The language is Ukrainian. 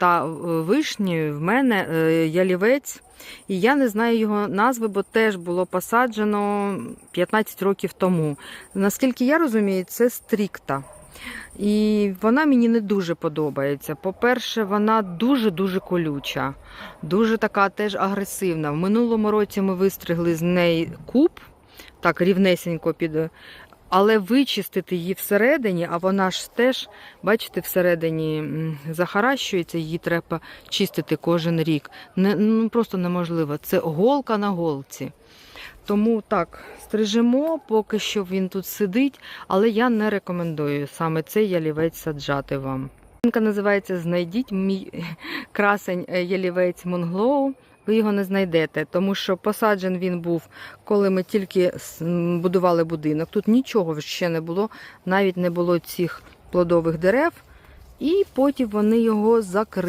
та е, вишнею в мене е, ялівець. І я не знаю його назви, бо теж було посаджено 15 років тому. Наскільки я розумію, це стрікта. І вона мені не дуже подобається. По-перше, вона дуже-дуже колюча, дуже така теж агресивна. В минулому році ми вистригли з неї куб, так рівнесенько під. Але вичистити її всередині, а вона ж теж, бачите, всередині захаращується, її треба чистити кожен рік. Не, ну, просто неможливо. Це голка на голці. Тому так, стрижемо, поки що він тут сидить, але я не рекомендую саме цей ялівець саджати вам. Називається Знайдіть мій красень е, ялівець Монглоу. Ви його не знайдете, тому що посаджен він був, коли ми тільки будували будинок. Тут нічого ще не було, навіть не було цих плодових дерев. І потім вони його закрили.